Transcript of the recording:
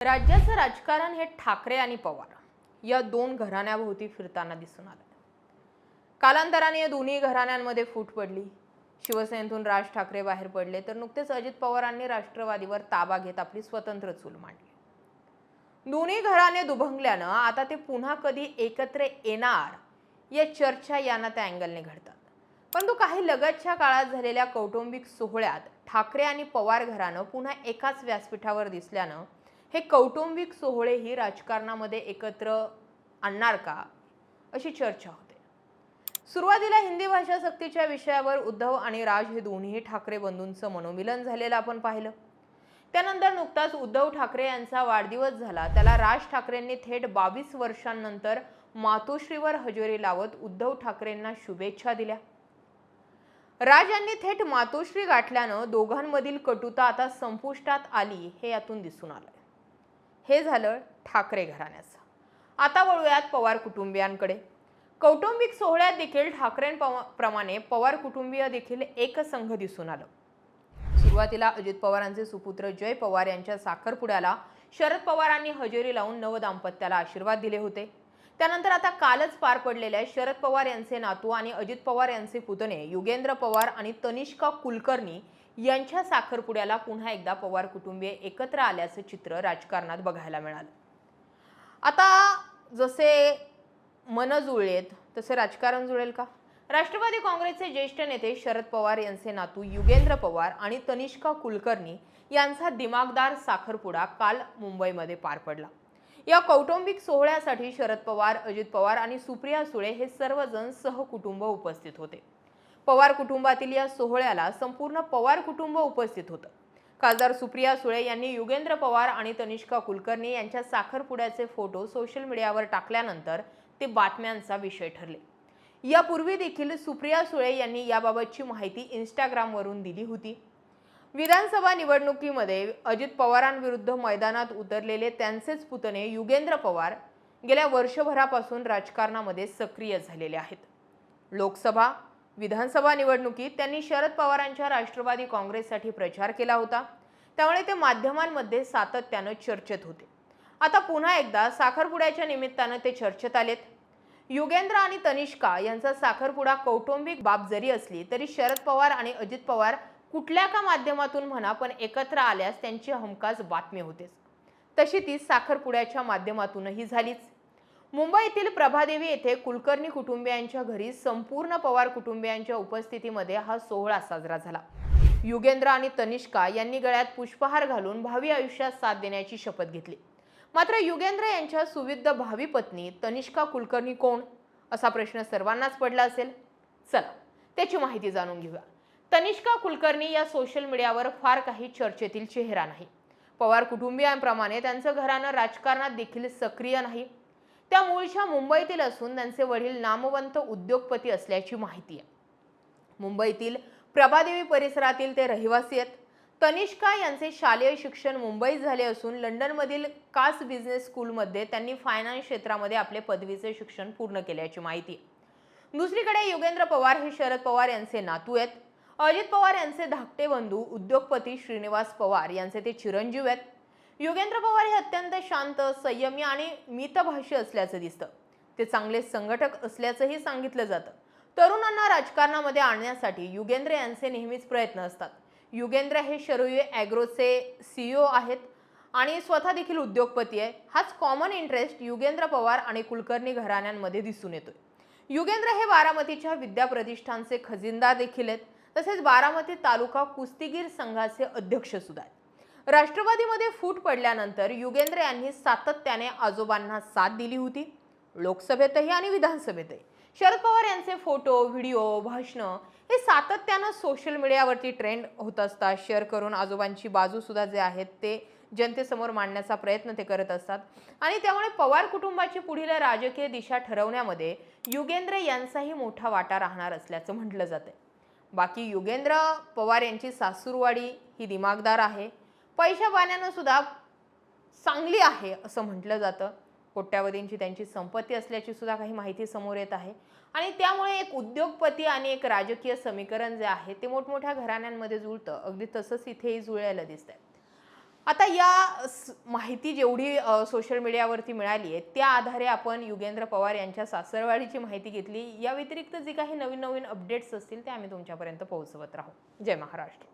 राज्याचं राजकारण हे ठाकरे आणि पवार या दोन घराण्याभोवती फिरताना दिसून आलं. कालांतराने या दोन्ही घराण्यांमध्ये फूट पडली. शिवसेनेतून राज ठाकरे बाहेर पडले तर नुकतेच अजित पवारांनी राष्ट्रवादीवर ताबा घेत आपली स्वतंत्र चूल मांडली. दोन्ही घराणे दुभंगल्यानं आता ते पुन्हा कधी एकत्र येणार या चर्चा यांना त्या अँगलने घडतात. परंतु काही लगतच्या काळात झालेल्या कौटुंबिक सोहळ्यात ठाकरे आणि पवार घरानं पुन्हा एकाच व्यासपीठावर दिसल्यानं हे कौटुंबिक सोहळेही राजकारणामध्ये एकत्र आणणार का? अशी चर्चा होते. सुरुवातीला हिंदी भाषा सक्तीच्या विषयावर उद्धव आणि राज हे दोन्ही ठाकरे बंधूंचं मनोमिलन झालेलं आपण पाहिलं. त्यानंतर नुकताच उद्धव ठाकरे यांचा वाढदिवस झाला. त्याला राज ठाकरेंनी थेट बावीस वर्षांनंतर मातोश्रीवर हजेरी लावत उद्धव ठाकरेंना शुभेच्छा दिल्या. राज यांनी थेट मातोश्री गाठल्यानं दोघांमधील कटुता आता संपुष्टात आली हे यातून दिसून आलंय. हे झालं ठाकरे घराण्याचं. आता वळूयात पवार कुटुंबियांकडे. कौटुंबिक सोहळ्यात देखील ठाकरेंप्रमाणे पवार कुटुंबीय देखील एकसंघ दिसून आलं. सुरुवातीला अजित पवारांचे सुपुत्र जय पवार यांच्या साखरपुड्याला शरद पवारांनी हजेरी लावून नवदाम्पत्याला आशीर्वाद दिले होते. त्यानंतर आता कालच पार पडलेल्या शरद पवार यांचे नातू आणि अजित पवार यांचे पुतणे युगेंद्र पवार आणि तनिष्का कुलकर्णी यांच्या साखरपुड्याला पुन्हा एकदा पवार कुटुंबीय एकत्र आल्याचं चित्र राजकारणात बघायला मिळालं. आता जसे मन जुळलेत तसे राजकारण जुळेल का? राष्ट्रवादी काँग्रेसचे ज्येष्ठ नेते शरद पवार यांचे नातू युगेंद्र पवार आणि तनिष्का कुलकर्णी यांचा दिमागदार साखरपुडा काल मुंबईमध्ये पार पडला. या कौटुंबिक सोहळ्यासाठी शरद पवार अजित पवार आणि सुप्रिया सुळे हे सर्वजण सहकुटुंब उपस्थित होते. पवार कुटुंबातील या सोहळ्याला संपूर्ण पवार कुटुंब उपस्थित होतं. खासदार सुप्रिया सुळे यांनी युगेंद्र पवार आणि तनिष्का कुलकर्णी यांच्या साखरपुड्याचे फोटो सोशल मीडियावर टाकल्यानंतर ते बातम्यांचा विषय ठरले. यापूर्वी देखील सुप्रिया सुळे यांनी याबाबतची माहिती इंस्टाग्रामवरून दिली होती. विधानसभा निवडणुकीमध्ये अजित पवारांविरुद्ध मैदानात उतरलेले त्यांचेच पुतणे युगेंद्र पवार गेल्या वर्षभरापासून राजकारणामध्ये सक्रिय झालेले आहेत. लोकसभा विधानसभा निवडणुकीत त्यांनी शरद पवारांच्या राष्ट्रवादी काँग्रेससाठी प्रचार केला होता. त्यामुळे ते माध्यमांमध्ये सातत्यानं चर्चेत होते. आता पुन्हा एकदा साखरपुड्याच्या निमित्तानं ते चर्चेत आलेत. युगेंद्र आणि तनिष्का यांचा साखरपुडा कौटुंबिक बाब जरी असली तरी शरद पवार आणि अजित पवार कुठल्या का माध्यमातून म्हणा पण एकत्र आल्यास त्यांची हमखास बातमी होतेच. तशी ती साखरपुड्याच्या माध्यमातूनही झालीच. मुंबईतील प्रभादेवी येथे कुलकर्णी कुटुंबियांच्या घरी संपूर्ण पवार कुटुंबियांच्या उपस्थितीमध्ये हा सोहळा साजरा झाला. युगेंद्र आणि तनिष्का यांनी गळ्यात पुष्पहार घालून भावी आयुष्यात साथ देण्याची शपथ घेतली. मात्र युगेंद्र यांच्या सुविध भावी पत्नी तनिष्का कुलकर्णी कोण? असा प्रश्न सर्वांनाच पडला असेल. चला त्याची माहिती जाणून घेऊया. तनिष्का कुलकर्णी या सोशल मीडियावर फार काही चर्चेतील चेहरा नाही. पवार कुटुंबियांप्रमाणे त्यांचं घराणं राजकारणात देखील सक्रिय नाही. त्या मूळच्या मुंबईतील असून त्यांचे वडील नामवंत उद्योगपती असल्याची माहिती आहे. मुंबईतील प्रभादेवी परिसरातील ते रहिवासी आहेत. तनिष्का यांचे शालेय शिक्षण मुंबईत झाले असून लंडनमधील कास बिझनेस स्कूलमध्ये त्यांनी फायनान्स क्षेत्रामध्ये आपले पदवीचे शिक्षण पूर्ण केल्याची माहिती आहे. दुसरीकडे योगेंद्र पवार हे शरद पवार यांचे नातू आहेत. अजित पवार यांचे धाकटे बंधू उद्योगपती श्रीनिवास पवार यांचे ते चिरंजीव आहेत. युगेंद्र पवार हे अत्यंत शांत संयमी आणि मितभाषी असल्याचं दिसतं. ते चांगले संघटक असल्याचंही सांगितलं जातं. तरुणांना राजकारणामध्ये आणण्यासाठी युगेंद्र यांचे नेहमीच प्रयत्न असतात. युगेंद्र हे शरयू ॲग्रोचे सीईओ आहेत आणि स्वतः देखील उद्योगपती आहे. हाच कॉमन इंटरेस्ट युगेंद्र पवार आणि कुलकर्णी घराण्यांमध्ये दिसून येतोय. युगेंद्र हे बारामतीच्या विद्या प्रतिष्ठानचे खजिनदार देखील आहेत. तसेच बारामती तालुका कुस्तीगीर संघाचे अध्यक्ष सुद्धा आहेत. राष्ट्रवादीमध्ये फूट पडल्यानंतर युगेंद्र यांनी सातत्याने आजोबांना साथ दिली होती. लोकसभेतही आणि विधानसभेतही. शरद पवार यांचे फोटो व्हिडिओ भाषणं हे सातत्यानं सोशल मीडियावरती ट्रेंड होत असतात. शेअर करून आजोबांची बाजूसुद्धा जे आहेत ते जनतेसमोर मांडण्याचा प्रयत्न ते करत असतात. आणि त्यामुळे पवार कुटुंबाची पुढील राजकीय दिशा ठरवण्यामध्ये युगेंद्र यांचाही मोठा वाटा राहणार असल्याचं म्हटलं जातं बाकी युगेंद्र पवार यांची सासूरवाडी ही दिमागदार आहे. पैशापाण्यानं सुद्धा चांगली आहे असं म्हटलं जातं. कोट्यावधींची त्यांची संपत्ती असल्याची सुद्धा काही माहिती समोर येत आहे. आणि त्यामुळे एक उद्योगपती आणि एक राजकीय समीकरण जे आहे ते मोठमोठ्या घराण्यांमध्ये जुळतं. अगदी तसंच इथेही जुळायला दिसतंय. आता या स- माहिती जेवढी सोशल मीडियावरती मिळाली आहे त्या आधारे आपण युगेंद्र पवार यांच्या सासरवाडीची माहिती घेतली. या व्यतिरिक्त जे काही नवीन नवीन अपडेट्स असतील ते आम्ही तुमच्यापर्यंत पोहोचवत राहू. जय महाराष्ट्र.